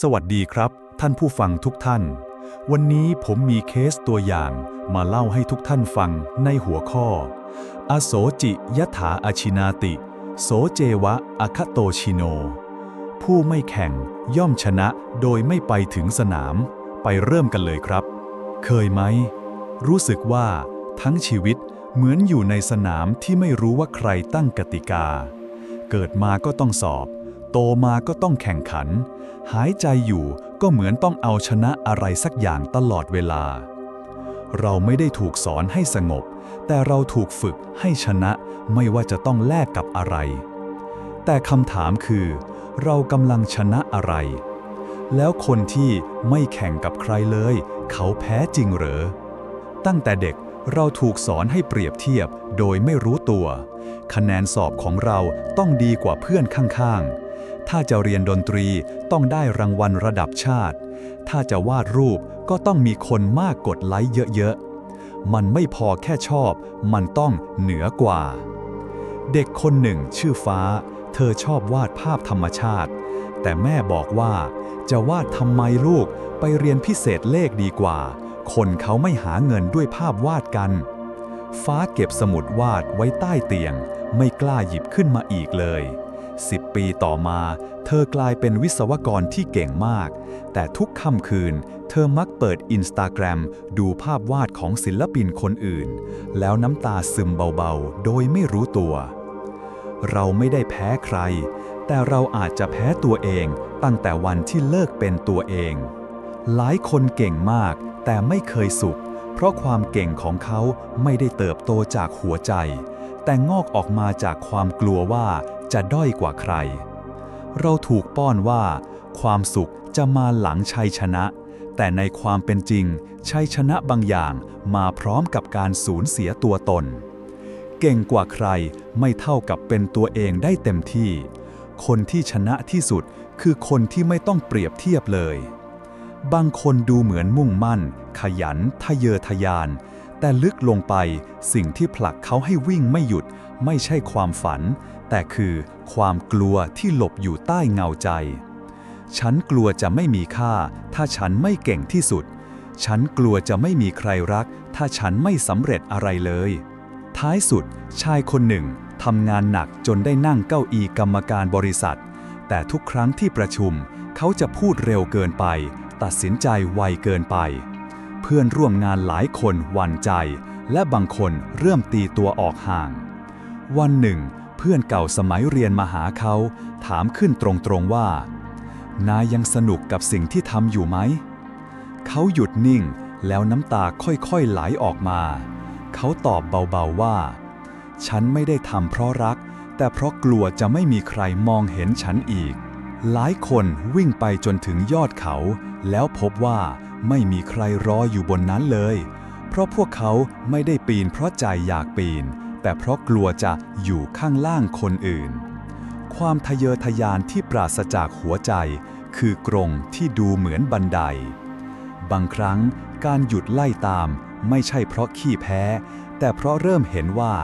สวัสดีครับ ท่านผู้ฟังทุกท่าน วันนี้ผมมีเคสตัวอย่างมาเล่าให้ทุกท่านฟังในหัวข้อ อโสจิยถาอาชินาติ โสเจวะอคโตชิโน ผู้ไม่แข่งย่อมชนะโดยไม่ไปถึงสนาม ไปเริ่มกันเลยครับ เคยไหม รู้สึกว่า ทั้งชีวิตเหมือนอยู่ในสนามที่ไม่รู้ว่าใครตั้งกติกา เกิดมาก็ต้องสอบ โตมาก็ต้องแข่งขัน หายใจอยู่ก็เหมือนต้องเอาชนะอะไรสักอย่างตลอดเวลา เราไม่ได้ถูกสอนให้สงบ แต่เราถูกฝึกให้ชนะไม่ว่าจะต้องแลกกับอะไร แต่คำถามคือ เรากำลังชนะอะไร แล้วคนที่ไม่แข่งกับใครเลย เขาแพ้จริงเหรอ ตั้งแต่เด็กเราถูกสอนให้เปรียบเทียบโดยไม่รู้ตัว คะแนนสอบของเราต้องดีกว่าเพื่อนข้างๆ ถ้าจะเรียนดนตรีต้องได้รางวัลระดับชาติ ถ้าจะวาดรูปก็ต้องมีคนมากกดไลค์เยอะๆ มันไม่พอแค่ชอบ มันต้องเหนือกว่า เด็กคนหนึ่งชื่อฟ้า เธอชอบวาดภาพธรรมชาติ แต่แม่บอกว่า จะวาดทำไมลูกไปเรียนพิเศษเลขดีกว่า คนเขาไม่หาเงินด้วยภาพวาดกัน ฟ้าเก็บสมุดวาดไว้ใต้เตียง ไม่กล้าหยิบขึ้นมาอีกเลย สิบปีต่อมา เธอกลายเป็นวิศวกรที่เก่งมาก แต่ทุกค่ำคืน เธอมักเปิดอินสตาแกรมดูภาพวาดของศิลปินคนอื่น แล้วน้ำตาซึมเบาๆ โดยไม่รู้ตัว เราไม่ได้แพ้ใคร แต่เราอาจจะแพ้ตัวเองตั้งแต่วันที่เลิกเป็นตัวเอง หลายคนเก่งมาก แต่ไม่เคยสุข เพราะความเก่งของเขาไม่ได้เติบโตจากหัวใจแต่งอกออกมาจากความกลัวว่า จะด้อยกว่าใคร เราถูกป้อนว่า ความสุขจะมาหลังชัยชนะ แต่ในความเป็นจริง ชัยชนะบางอย่างมาพร้อมกับการสูญเสียตัวตน เก่งกว่าใครไม่เท่ากับเป็นตัวเองได้เต็มที่ คนที่ชนะที่สุดคือคนที่ไม่ต้องเปรียบเทียบเลย บางคนดูเหมือนมุ่งมั่น ขยัน ทะเยอทะยาน แต่ลึกลงไปสิ่งที่ผลักเขาให้วิ่งไม่หยุด ไม่ใช่ความฝัน แต่คือความกลัวที่หลบอยู่ใต้เงาใจ ฉันกลัวจะไม่มีค่า ถ้าฉันไม่เก่งที่สุด ฉันกลัวจะไม่มีใครรัก ถ้าฉันไม่สำเร็จอะไรเลย ท้ายสุดชายคนหนึ่งทำงานหนักจนได้นั่งเก้าอี้กรรมการบริษัท แต่ทุกครั้งที่ประชุม เขาจะพูดเร็วเกินไป ตัดสินใจไวเกินไป เพื่อนร่วมงานหลายคนหวั่นใจ และบางคนเริ่มตีตัวออกห่าง วันหนึ่ง พื่อนเก่าสมัยเรียนมาหาเขา ถามขึ้นตรงๆว่า นายยังสนุกกับสิ่งที่ทำอยู่ไหม เขาหยุดนิ่งแล้วน้ำตาค่อยๆไหลออกมา เขาตอบเบาๆว่า ฉันไม่ได้ทำเพราะรัก แต่เพราะกลัวจะไม่มีใครมองเห็นฉันอีก หลายคนวิ่งไปจนถึงยอดเขา แล้วพบว่าไม่มีใครรออยู่บนนั้นเลย เพราะพวกเขาไม่ได้ปีนเพราะใจอยากปีน แต่เพราะกลัวจะอยู่ข้างล่างคนอื่น ความทะเยอทะยานที่ปราศจากหัวใจ คือกรงที่ดูเหมือนบันได บางครั้งการหยุดไล่ตามไม่ใช่เพราะขี้แพ้ แต่เพราะเริ่มเห็นว่า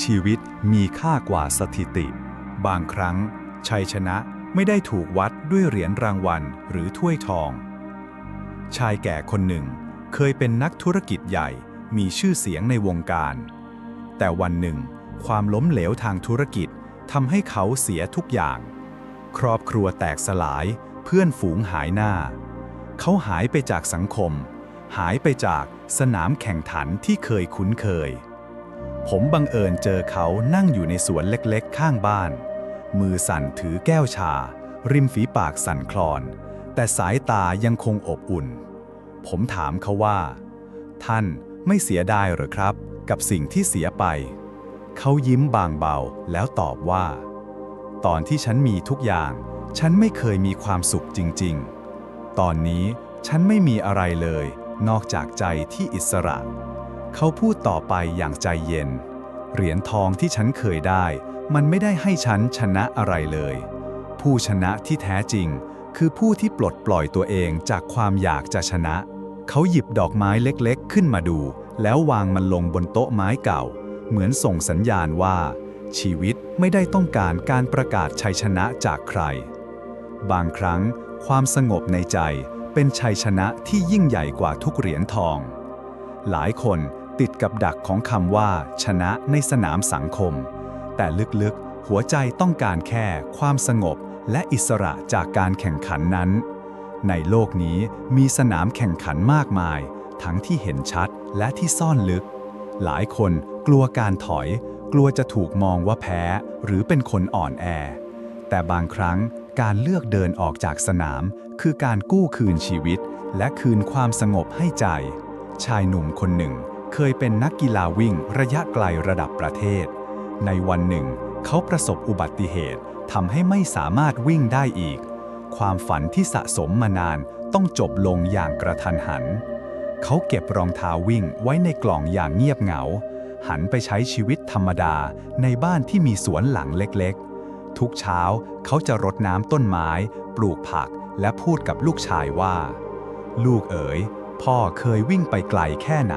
ชีวิตมีค่ากว่าสถิติ บางครั้ง ชัยชนะไม่ได้ถูกวัดด้วยเหรียญรางวัลหรือถ้วยทอง ชายแก่คนหนึ่งเคยเป็นนักธุรกิจใหญ่มีชื่อเสียงในวงการ แต่วันหนึ่ง ความล้มเหลวทางธุรกิจทำให้เขาเสียทุกอย่าง ครอบครัวแตกสลาย เพื่อนฝูงหายหน้า เขาหายไปจากสังคม หายไปจากสนามแข่งขันที่เคยคุ้นเคย ผมบังเอิญเจอเขานั่งอยู่ในสวนเล็กๆ ข้างบ้าน มือสั่นถือแก้วชา ริมฝีปากสั่นคลอน แต่สายตายังคงอบอุ่น ผมถามเขาว่า ท่านไม่เสียดายหรือครับ กับสิ่งที่เสียไป เขายิ้มบางเบาแล้วตอบว่า ตอนที่ฉันมีทุกอย่าง ฉันไม่เคยมีความสุขจริง ๆ ตอนนี้ฉันไม่มีอะไรเลย นอกจากใจที่อิสระ เขาพูดต่อไปอย่างใจเย็น เหรียญทองที่ฉันเคยได้ มันไม่ได้ให้ฉันชนะอะไรเลย ผู้ชนะที่แท้จริง คือผู้ที่ปลดปล่อยตัวเองจากความอยากจะชนะ เขาหยิบดอกไม้เล็กๆ ขึ้นมาดู แล้ววางมันลงบนโต๊ะไม้เก่า เหมือนส่งสัญญาณว่า ชีวิตไม่ได้ต้องการการประกาศชัยชนะจากใคร บางครั้งความสงบในใจเป็นชัยชนะที่ยิ่งใหญ่กว่าทุกเหรียญทอง หลายคนติดกับดักของคำว่า ชนะในสนามสังคม แต่ลึกๆ หัวใจต้องการแค่ความสงบและอิสระจากการแข่งขันนั้น ในโลกนี้มีสนามแข่งขันมากมาย ทั้งที่เห็นชัดและที่ซ่อนลึก หลายคนกลัวการถอย กลัวจะถูกมองว่าแพ้ หรือเป็นคนอ่อนแอ แต่บางครั้งการเลือกเดินออกจากสนาม คือการกู้คืนชีวิต และคืนความสงบให้ใจ ชายหนุ่มคนหนึ่ง เคยเป็นนักกีฬาวิ่งระยะไกลระดับประเทศ ในวันหนึ่ง เขาประสบอุบัติเหตุทำให้ไม่สามารถวิ่งได้อีก ความฝันที่สะสมมานานต้องจบลงอย่างกระทันหัน เขาเก็บรองเท้าวิ่งไว้ในกล่องอย่างเงียบเหงา หันไปใช้ชีวิตธรรมดาในบ้านที่มีสวนหลังเล็กๆ ทุกเช้าเขาจะรดน้ำต้นไม้ ปลูกผักและพูดกับลูกชายว่า ลูกเอ๋ย พ่อเคยวิ่งไปไกลแค่ไหน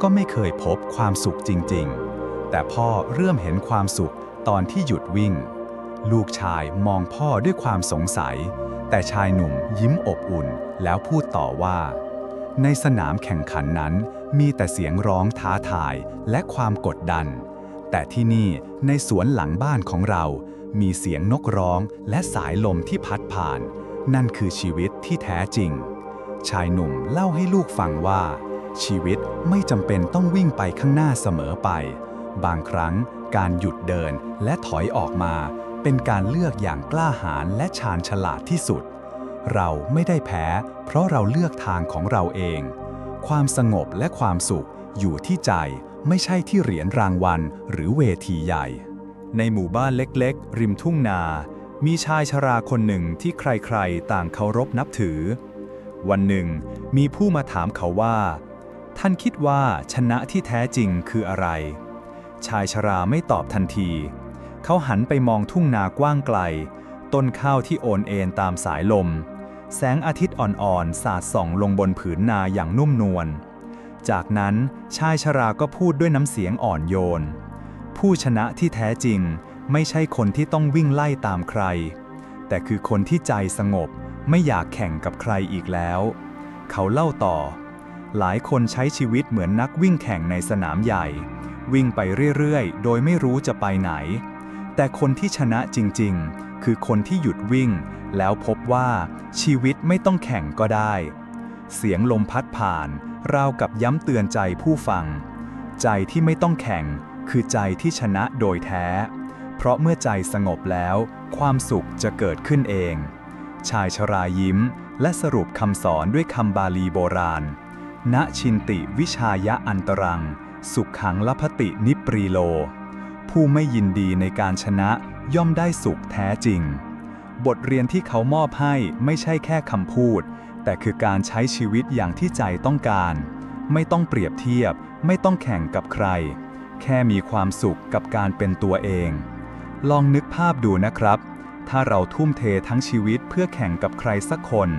ก็ไม่เคยพบความสุขจริงๆ แต่พ่อเริ่มเห็นความสุขตอนที่หยุดวิ่ง ลูกชายมองพ่อด้วยความสงสัย แต่ชายหนุ่มยิ้มอบอุ่นแล้วพูดต่อว่า ในสนามแข่งขันนั้นมีแต่เสียงร้องท้าทายและความกดดัน แต่ที่นี่ในสวนหลังบ้านของเรา มีเสียงนกร้องและสายลมที่พัดผ่าน นั่นคือชีวิตที่แท้จริง ชายหนุ่มเล่าให้ลูกฟังว่า ชีวิตไม่จำเป็นต้องวิ่งไปข้างหน้าเสมอไป บางครั้งการหยุดเดินและถอยออกมา เป็นการเลือกอย่างกล้าหาญและชาญฉลาดที่สุด เราไม่ได้แพ้ เพราะเราเลือกทางของเราเอง ความสงบและความสุขอยู่ที่ใจไม่ใช่ที่เหรียญรางวัลหรือเวทีใหญ่ ในหมู่บ้านเล็กๆ ริมทุ่งนา มีชายชราคนหนึ่งที่ใครๆ ต่างเคารพนับถือ วันหนึ่ง มีผู้มาถามเขาว่า ท่านคิดว่าชนะที่แท้จริงคืออะไร ชายชราไม่ตอบทันที เขาหันไปมองทุ่งนากว้างไกล ต้นข้าวที่โอนเอ็นตามสายลม แสงอาทิตย์อ่อนๆ สาดส่องลงบนผืนนาอย่างนุ่มนวล จากนั้นชายชราก็พูดด้วยน้ำเสียงอ่อนโยน ผู้ชนะที่แท้จริงไม่ใช่คนที่ต้องวิ่งไล่ตามใคร แต่คือคนที่ใจสงบไม่อยากแข่งกับใครอีกแล้ว เขาเล่าต่อ หลายคนใช้ชีวิตเหมือนนักวิ่งแข่งในสนามใหญ่ วิ่งไปเรื่อยๆ โดยไม่รู้จะไปไหน แต่คนที่ชนะจริงๆ คือคนที่หยุดวิ่ง แล้วพบว่าชีวิตไม่ต้องแข่งก็ได้ เสียงลมพัดผ่าน ราวกับย้ำเตือนใจผู้ฟัง ใจที่ไม่ต้องแข่ง คือใจที่ชนะโดยแท้ เพราะเมื่อใจสงบแล้ว ความสุขจะเกิดขึ้นเอง ชายชรายิ้ม และสรุปคำสอนด้วยคำบาลีโบราณ ณชินติวิชายะอันตรัง สุขขังลพตินิปรีโล ผู้ไม่ยินดีในการชนะย่อมได้สุขแท้จริง บทเรียนที่เขามอบให้ไม่ใช่แค่คำพูด แต่คือการใช้ชีวิตอย่างที่ใจต้องการ ไม่ต้องเปรียบเทียบ ไม่ต้องแข่งกับใคร แค่มีความสุขกับการเป็นตัวเอง ลองนึกภาพดูนะครับ ถ้าเราทุ่มเททั้งชีวิตเพื่อแข่งกับใครสักคน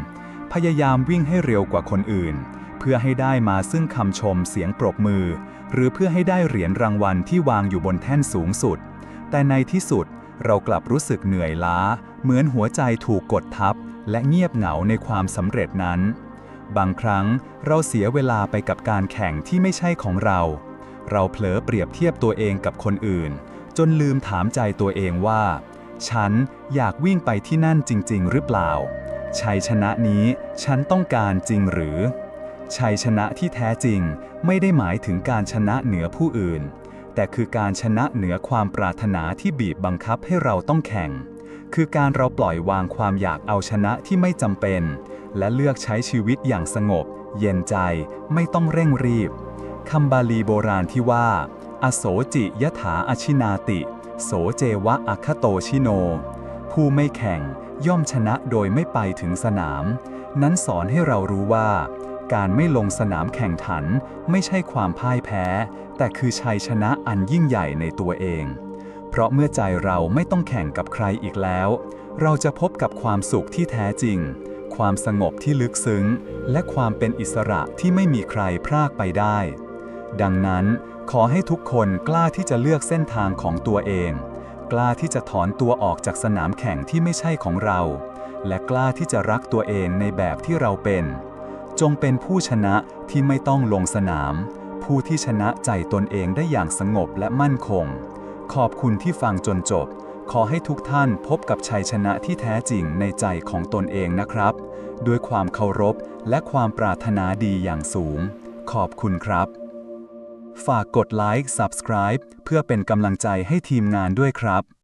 พยายามวิ่งให้เร็วกว่าคนอื่น เพื่อให้ได้มาซึ่งคำชมเสียงปรบมือ หรือเพื่อให้ได้เหรียญรางวัลที่วางอยู่บนแท่นสูงสุด แต่ในที่สุดเรากลับรู้สึกเหนื่อยล้า เหมือนหัวใจถูกกดทับ และเงียบเหงาในความสำเร็จนั้น บางครั้งเราเสียเวลาไปกับการแข่งที่ไม่ใช่ของเรา เราเผลอเปรียบเทียบตัวเองกับคนอื่น จนลืมถามใจตัวเองว่า ฉันอยากวิ่งไปที่นั่นจริง ๆ หรือเปล่า ชัยชนะนี้ฉันต้องการจริงหรือ ชัยชนะที่แท้จริงไม่ได้หมายถึงการชนะเหนือผู้อื่น แต่คือการชนะเหนือความปรารถนาที่บีบบังคับให้เราต้องแข่ง คือการเราปล่อยวางความอยากเอาชนะที่ไม่จำเป็น และเลือกใช้ชีวิตอย่างสงบ เย็นใจไม่ต้องเร่งรีบคำบาลีโบราณที่ว่า อโศจิยถาอชินาติ โสเจวะอัคโตชิโน ผู้ไม่แข่งย่อมชนะโดยไม่ไปถึงสนาม นั้นสอนให้เรารู้ว่า การไม่ลงสนามแข่งขันไม่ใช่ความพ่ายแพ้ แต่คือชัยชนะอันยิ่งใหญ่ในตัวเอง เพราะเมื่อใจเราไม่ต้องแข่งกับใครอีกแล้ว เราจะพบกับความสุขที่แท้จริง ความสงบที่ลึกซึ้ง และความเป็นอิสระที่ไม่มีใครพรากไปได้ ดังนั้นขอให้ทุกคนกล้าที่จะเลือกเส้นทางของตัวเอง กล้าที่จะถอนตัวออกจากสนามแข่งที่ไม่ใช่ของเรา และกล้าที่จะรักตัวเองในแบบที่เราเป็น จงเป็นผู้ชนะที่ไม่ต้องลงสนาม ผู้ที่ชนะใจตนเองได้อย่างสงบและมั่นคง ขอบคุณที่ฟังจนจบ ขอให้ทุกท่านพบกับชัยชนะที่แท้จริงในใจของตนเองนะครับ ด้วยความเคารพและความปรารถนาดีอย่างสูง ขอบคุณครับ ฝากกดไลค์ Subscribe เพื่อเป็นกำลังใจให้ทีมงานด้วยครับ